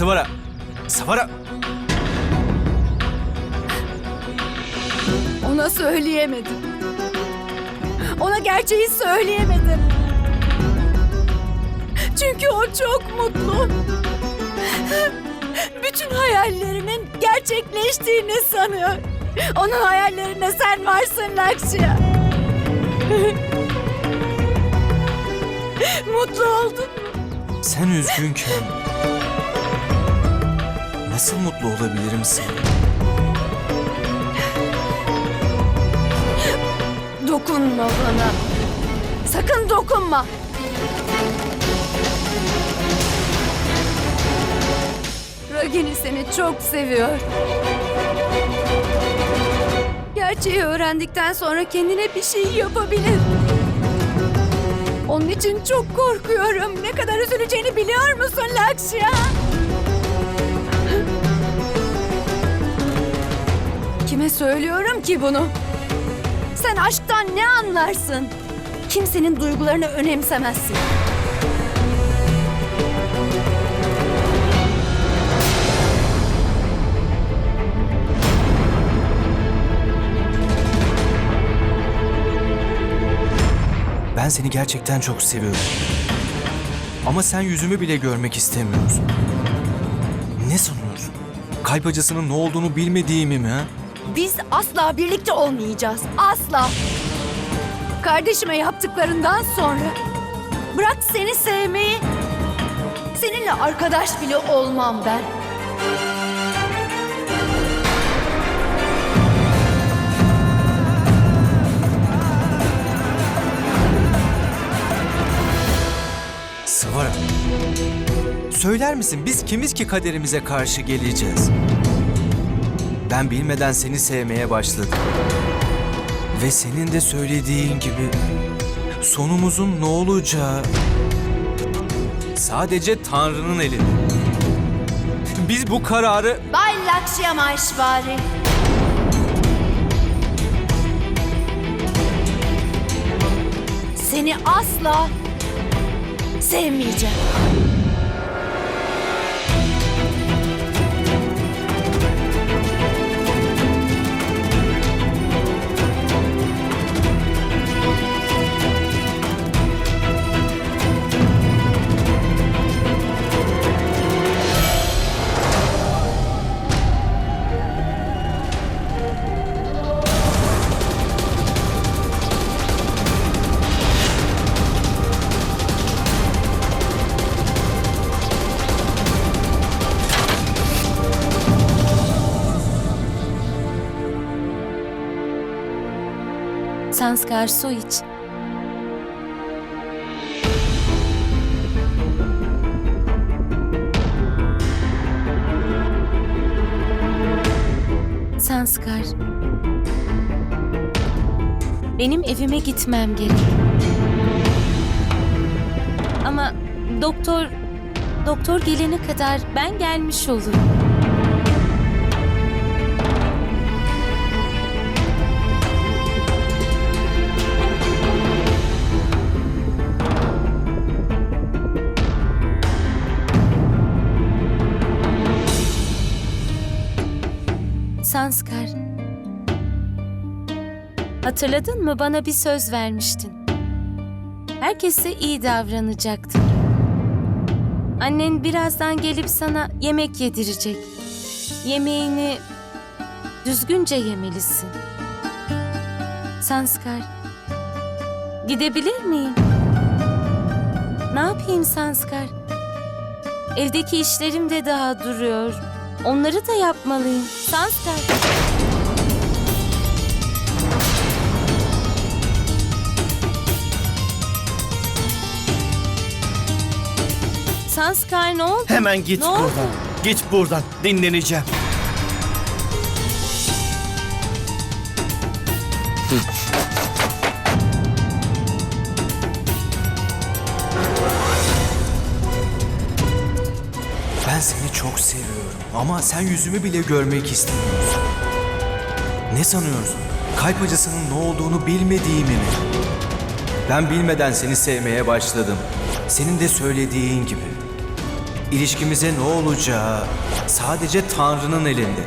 Sıvara. Sıvara. Ona söyleyemedim. Ona gerçeği söyleyemedim. Çünkü o çok mutlu. Bütün hayallerinin gerçekleştiğini sanıyor. Onun hayallerinde sen varsın Lakşya. Mutlu oldun. Sen üzgünken nasıl mutlu olabilirim sen? Dokunma bana. Sakın dokunma. Ragini seni çok seviyor. Gerçeği öğrendikten sonra kendine bir şey yapabilir. Onun için çok korkuyorum. Ne kadar üzüleceğini biliyor musun Lakşya? Söylüyorum ki bunu? Sen aşktan ne anlarsın? Kimsenin duygularını önemsemezsin. Ben seni gerçekten çok seviyorum. Ama sen yüzümü bile görmek istemiyorsun. Ne sanıyorsun? Kalp acısının ne olduğunu bilmediğimi mi ha? Biz asla birlikte olmayacağız. Asla. Kardeşime yaptıklarından sonra bırak seni sevmeyi. Seninle arkadaş bile olmam ben. Sıvara. Söyler misin biz kimiz ki kaderimize karşı geleceğiz? Ben bilmeden seni sevmeye başladım. Ve senin de söylediğin gibi sonumuzun ne olacağı sadece Tanrı'nın elinde. Biz bu kararı Bay Lakşya Maşvari. Seni asla sevmeyeceğim. Sanskar su iç. Sanskar. Benim evime gitmem gerek. Ama doktor doktor gelene kadar ben gelmiş olurum. Sanskar. Hatırladın mı bana bir söz vermiştin. Herkese iyi davranacaktın. Annen birazdan gelip sana yemek yedirecek. Yemeğini düzgünce yemelisin. Sanskar. Gidebilir miyim? Ne yapayım Sanskar? Evdeki işlerim de daha duruyor. Onları da yapmalıyım. Sanskar. Sanskar ne oldu? Hemen git Ne oldu? buradan. Git buradan. Dinleneceğim. Ben seni çok seviyorum ama sen yüzümü bile görmek istemiyorsun. Ne sanıyorsun? Kalp acısının ne olduğunu bilmediğimi mi? Ben bilmeden seni sevmeye başladım. Senin de söylediğin gibi. İlişkimize ne olacağı sadece Tanrı'nın elinde.